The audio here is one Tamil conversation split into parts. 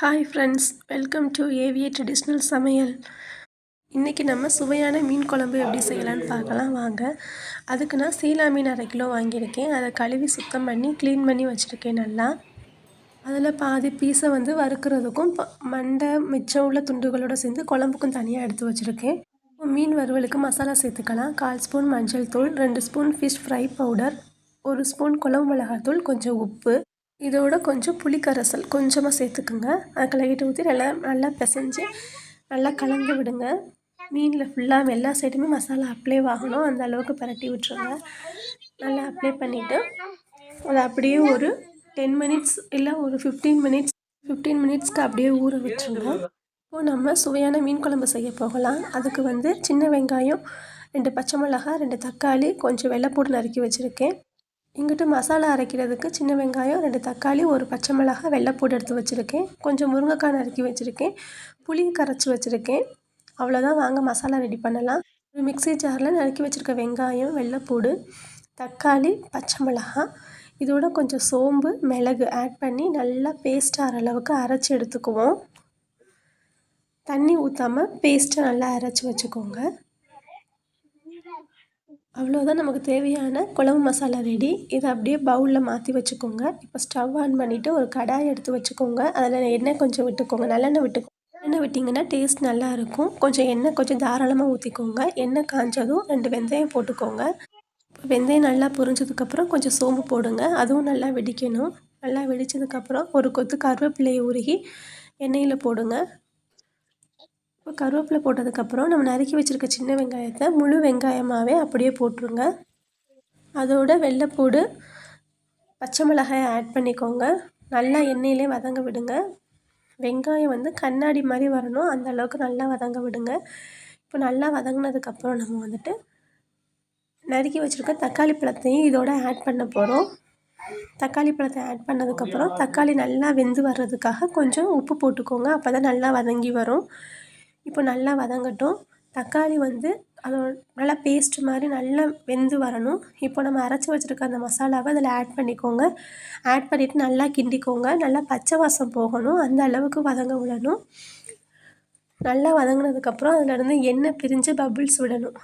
Hi friends welcome to AVA traditional சமையல் இன்றைக்கி நம்ம சுவையான மீன் குழம்பு எப்படி செய்யலான்னு பார்க்கலாம். வாங்க. அதுக்கு நான் சீலா மீன் அரை கிலோ வாங்கியிருக்கேன். அதை கழுவி சுத்தம் பண்ணி க்ளீன் பண்ணி வச்சுருக்கேன் நல்லா. அதில் பாதி பீஸை வந்து வறுக்கிறதுக்கும் மண்டை மிச்சம் உள்ள துண்டுகளோடு சேர்ந்து குழம்புக்கும் தனியாக எடுத்து வச்சுருக்கேன். மீன் வறுவலுக்கு மசாலா சேர்த்துக்கலாம். கால் ஸ்பூன் மஞ்சள் தூள் ரெண்டு ஸ்பூன் ஃபிஷ் ஃப்ரை பவுடர் ஒரு ஸ்பூன் குழம்பு மிளகாத்தூள் கொஞ்சம் உப்பு இதோட கொஞ்சம் புளிக்கரைசல் கொஞ்சமாக சேர்த்துக்குங்க. அதை கலக்கிட்டு ஊற்றி நல்லா நல்லா பிசைஞ்சு நல்லா கலந்து விடுங்க. மீனில் ஃபுல்லாக எல்லா சைடுமே மசாலா அப்ளை ஆகணும். அந்த அளவுக்கு பரட்டி விட்டுருங்க. நல்லா அப்ளை பண்ணிவிட்டு அதை அப்படியே ஒரு டென் மினிட்ஸ் இல்லை ஒரு ஃபிஃப்டீன் மினிட்ஸ் ஃபிஃப்டீன் மினிட்ஸ்க்கு அப்படியே ஊற விட்டுருங்க இப்போது நம்ம சுவையான மீன் குழம்பு செய்ய போகலாம். அதுக்கு வந்து சின்ன வெங்காயம் ரெண்டு பச்சை மிளகா ரெண்டு தக்காளி கொஞ்சம் வெள்ளைப்பூடு நறுக்கி வச்சுருக்கேன். இங்கிட்டு மசாலா அரைக்கிறதுக்கு சின்ன வெங்காயம் ரெண்டு தக்காளி ஒரு பச்சை மிளகாய் வெள்ளைப்பூடு எடுத்து வச்சுருக்கேன். கொஞ்சம் முருங்கைக்காய் நறுக்கி வச்சுருக்கேன். புளி கரைச்சி வச்சுருக்கேன். அவ்வளோதான் வாங்க மசாலா ரெடி பண்ணலாம். ஒரு மிக்சி ஜாரில் நறுக்கி வச்சுருக்க வெங்காயம் வெள்ளைப்பூடு தக்காளி பச்சை மிளகாய் இதோட கொஞ்சம் சோம்பு மிளகு ஆட் பண்ணி நல்லா பேஸ்ட் ஆகிற அளவுக்கு அரைச்சி எடுத்துக்குவோம். தண்ணி ஊற்றாமல் பேஸ்ட்டை நல்லா அரைச்சி வச்சுக்கோங்க. அவ்வளோதான் நமக்கு தேவையான குழம்பு மசாலா ரெடி இதை அப்படியே பவுலில் மாற்றி வச்சுக்கோங்க. இப்போ ஸ்டவ் ஆன் பண்ணிவிட்டு ஒரு கடாய் எடுத்து வச்சுக்கோங்க. அதில் எண்ணெய் கொஞ்சம் விட்டுக்கோங்க. நல்லெண்ணெய் விட்டுக்கோங்க. எண்ணெய் விட்டிங்கன்னா டேஸ்ட் நல்லாயிருக்கும் கொஞ்சம் எண்ணெய் கொஞ்சம் தாராளமாக ஊற்றிக்கோங்க எண்ணெய் காஞ்சதும் ரெண்டு வெந்தயம் போட்டுக்கோங்க. வெந்தயம் நல்லா பொரிஞ்சதுக்கப்புறம் கொஞ்சம் சோம்பு போடுங்க. அதுவும் நல்லா வெடிக்கணும். நல்லா வெடித்ததுக்கப்புறம் ஒரு கொத்து கருவேப்பிலையை உருகி எண்ணெயில் போடுங்க. இப்போ கருவேப்பிலை போட்டதுக்கப்புறம் நம்ம நறுக்கி வச்சுருக்க சின்ன வெங்காயத்தை முழு வெங்காயமாகவே அப்படியே போட்டுருங்க. அதோட வெள்ளைப்பூடு பச்சை மிளகாயை ஆட் பண்ணிக்கோங்க. நல்லா எண்ணெயிலே வதங்க விடுங்க. வெங்காயம் வந்து கண்ணாடி மாதிரி வரணும். அந்த அளவுக்கு நல்லா வதங்க விடுங்க. இப்போ நல்லா வதங்கினதுக்கப்புறம் நம்ம வந்துட்டு நறுக்கி வச்சுருக்க தக்காளி பழத்தையும் இதோட ஆட் பண்ண போகிறோம் தக்காளி பழத்தை ஆட் பண்ணதுக்கப்புறம் தக்காளி நல்லா வெந்து வர்றதுக்காக கொஞ்சம் உப்பு போட்டுக்கோங்க. அப்போ தான் நல்லா வதங்கி வரும். இப்போ நல்லா வதங்கட்டும். தக்காளி வந்து அதோட நல்லா பேஸ்ட் மாதிரி நல்லா வெந்து வரணும். இப்போ நம்ம அரைச்சி வச்சுருக்க அந்த மசாலாவை அதில் ஆட் பண்ணிக்கோங்க. ஆட் பண்ணிவிட்டு நல்லா கிண்டிக்கோங்க. நல்லா பச்சை வாசம் போகணும். அந்த அளவுக்கு வதங்க விடணும். நல்லா வதங்கினதுக்கப்புறம் அதிலேருந்து எண்ணெய் பிரிஞ்சு பபுள்ஸ் விடணும்.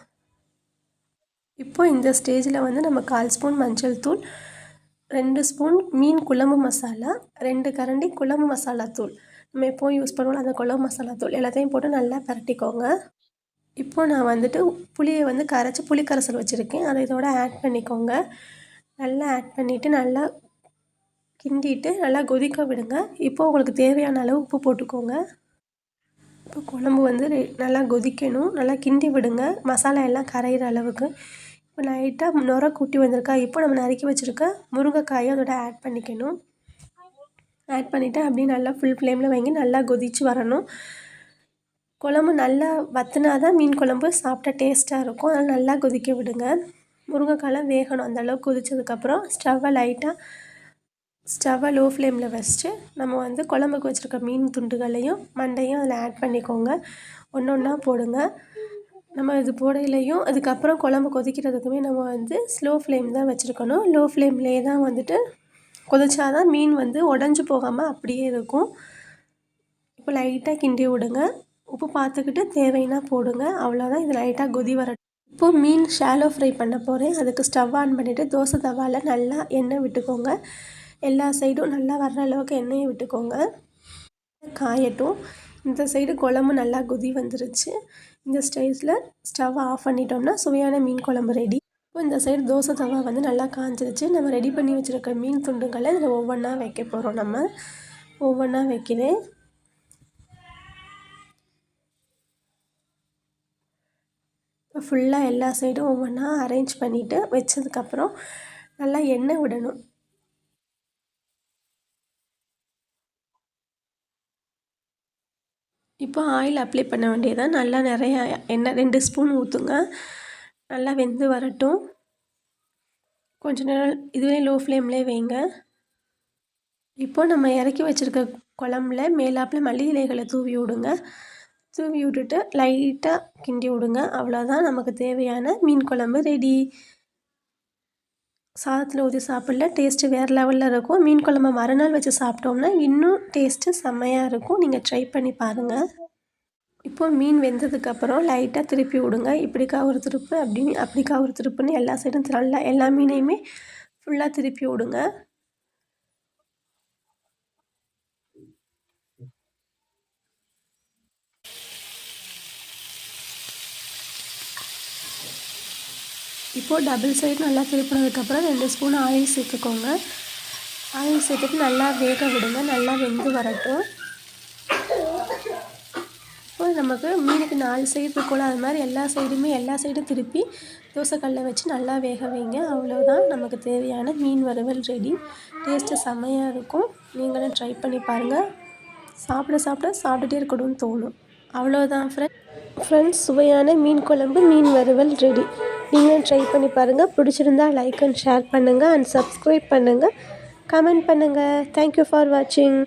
இப்போ இந்த ஸ்டேஜில் வந்து நம்ம கால் ஸ்பூன் மஞ்சள் தூள் ரெண்டு ஸ்பூன் மீன் குழம்பு மசாலா ரெண்டு கரண்டி குழம்பு மசாலா தூள். நம்ம எப்போவும் யூஸ் பண்ணுவோம் அந்த குழம்பு மசாலா தூள் எல்லாத்தையும் போட்டு நல்லா பரட்டிக்கோங்க. இப்போது நான் வந்துட்டு புளியை வந்து கரைச்சி புளி கரைசல் வச்சுருக்கேன். அதை இதோட ஆட் பண்ணிக்கோங்க. நல்லா ஆட் பண்ணிவிட்டு நல்லா கிண்டிட்டு நல்லா கொதிக்க விடுங்க. இப்போது உங்களுக்கு தேவையான அளவு உப்பு போட்டுக்கோங்க. இப்போ குழம்பு வந்து நல்லா கொதிக்கணும். நல்லா கிண்டி விடுங்க. மசாலா எல்லாம் கரையிற அளவுக்கு. இப்போ லைட்டாக நுர கூட்டி வந்திருக்கா. இப்போ நம்ம நறுக்கி வச்சுருக்க முருங்கைக்காயை அதோட ஆட் பண்ணிக்கணும். ஆட் பண்ணிவிட்டு அப்படியே நல்லா ஃபுல் ஃப்ளேமில் வாங்கி நல்லா கொதித்து வரணும். குழம்பு நல்லா வற்றினா தான் மீன் குழம்பு சாப்பிட்டா டேஸ்ட்டாக இருக்கும். அதனால் நல்லா கொதிக்க விடுங்க. முருங்கைக்காலாம் வேகணும். அந்தளவுக்கு கொதித்ததுக்கப்புறம் ஸ்டவ்வை லைட்டாக ஸ்டவ்வை லோ ஃப்ளேமில் வச்சுட்டு நம்ம வந்து குழம்புக்கு வச்சுருக்க மீன் துண்டுகளையும் மண்டையும் அதில் ஆட் பண்ணிக்கோங்க. ஒன்று ஒன்றா போடுங்க. நம்ம இது போடையிலையும் அதுக்கப்புறம் குழம்பு கொதிக்கிறதுக்குமே நம்ம வந்து ஸ்லோ ஃப்ளேம் தான் வச்சுருக்கணும். லோ ஃப்ளேம்லேயே தான் வந்துட்டு கொதிச்சா தான் மீன் வந்து உடஞ்சி போகாமல் அப்படியே இருக்கும். இப்போ லைட்டாக கிண்டி விடுங்க. உப்பு பார்த்துக்கிட்டு தேவைன்னா போடுங்க. அவ்வளோதான் இது லைட்டாக கொதி வர இப்போது மீன் ஷாலோ ஃப்ரை பண்ண போகிறேன் அதுக்கு ஸ்டவ் ஆன் பண்ணிவிட்டு தோசை தவாவில் நல்லா எண்ணெய் விட்டுக்கோங்க. எல்லா சைடும் நல்லா வர்ற அளவுக்கு எண்ணெயை விட்டுக்கோங்க. காயட்டும். இந்த சைடு குழம்பு நல்லா கொதி வந்துருச்சு. இந்த ஸ்டேஜில் ஸ்டவ் ஆஃப் பண்ணிட்டோம்னா சுவையான மீன் குழம்பு ரெடி இப்போ இந்த சைடு தோசை தவா வந்து நல்லா காஞ்சிருச்சு. நம்ம ரெடி பண்ணி வச்சுருக்க மீன் துண்டுங்களை இதில் ஒவ்வொன்றா வைக்க போகிறோம் நம்ம. ஒவ்வொன்றா வைக்கிறேன். இப்போ ஃபுல்லாக எல்லா சைடும் ஒவ்வொன்றா அரேஞ்ச் பண்ணிவிட்டு வச்சதுக்கப்புறம் நல்லா எண்ணெய் விடணும். இப்போ ஆயில் அப்ளை பண்ண வேண்டியதான் நல்லா நிறையா எண்ணெய் ரெண்டு ஸ்பூன் ஊற்றுங்க நல்லா வெந்து வரட்டும். கொஞ்ச நேரம் இதுவே லோ ஃப்ளேம்லேயே வைங்க. இப்போ நம்ம இறக்கி வச்சுருக்க குழம்புல மேலாப்பில் மல்லி இலைகளை தூவி விடுங்க. தூவி விட்டுட்டு லைட்டாக கிண்டி விடுங்க. அவ்வளோதான் நமக்கு தேவையான மீன் குழம்பு ரெடி சாதத்தில் ஊற்றி சாப்பிடல டேஸ்ட்டு வேறு லெவலில் இருக்கும். மீன் குழம்ப மறுநாள் வச்சு சாப்பிட்டோம்னா இன்னும் டேஸ்ட்டு செம்மையாக இருக்கும். நீங்கள் ட்ரை பண்ணி பாருங்கள் இப்போ மீன் வெந்ததுக்கப்புறம் லைட்டாக திருப்பி விடுங்க. இப்படிக்கா ஒரு திருப்பு அப்படின்னு அப்படிக்கா ஒரு திருப்புன்னு எல்லா சைடும் நல்லா எல்லா மீனையுமே ஃபுல்லாக திருப்பி விடுங்க. இப்போது டபுள் சைடு நல்லா திருப்பினதுக்கப்புறம் ரெண்டு ஸ்பூன் ஆயில் சேர்த்துக்கோங்க. ஆயில் சேர்த்துட்டு நல்லா வேக விடுங்க. நல்லா வெந்து வரட்டும். அப்போ நமக்கு மீனுக்கு நாலு சைடு இருக்கும்ல அது மாதிரி எல்லா சைடுமே எல்லா சைடும் திருப்பி தோசைக்கல்லை வச்சு நல்லா வேக வைங்க. அவ்வளோதான் நமக்கு தேவையான மீன் வறுவல் ரெடி டேஸ்ட்டு செம்மையாக இருக்கும். நீங்களும் ட்ரை பண்ணி பாருங்கள் சாப்பிட சாப்பிட சாப்பிட்டுட்டே இருக்கணும்னு தோணும். அவ்வளோதான் ஃப்ரெண்ட் ஃப்ரெண்ட்ஸ் சுவையான மீன் குழம்பு மீன் வறுவல் ரெடி நீங்களும் ட்ரை பண்ணி பாருங்கள் பிடிச்சிருந்தா லைக் அண்ட் ஷேர் பண்ணுங்கள் அண்ட் சப்ஸ்கிரைப் பண்ணுங்கள் கமெண்ட் பண்ணுங்கள் தேங்க்யூ ஃபார் வாட்சிங்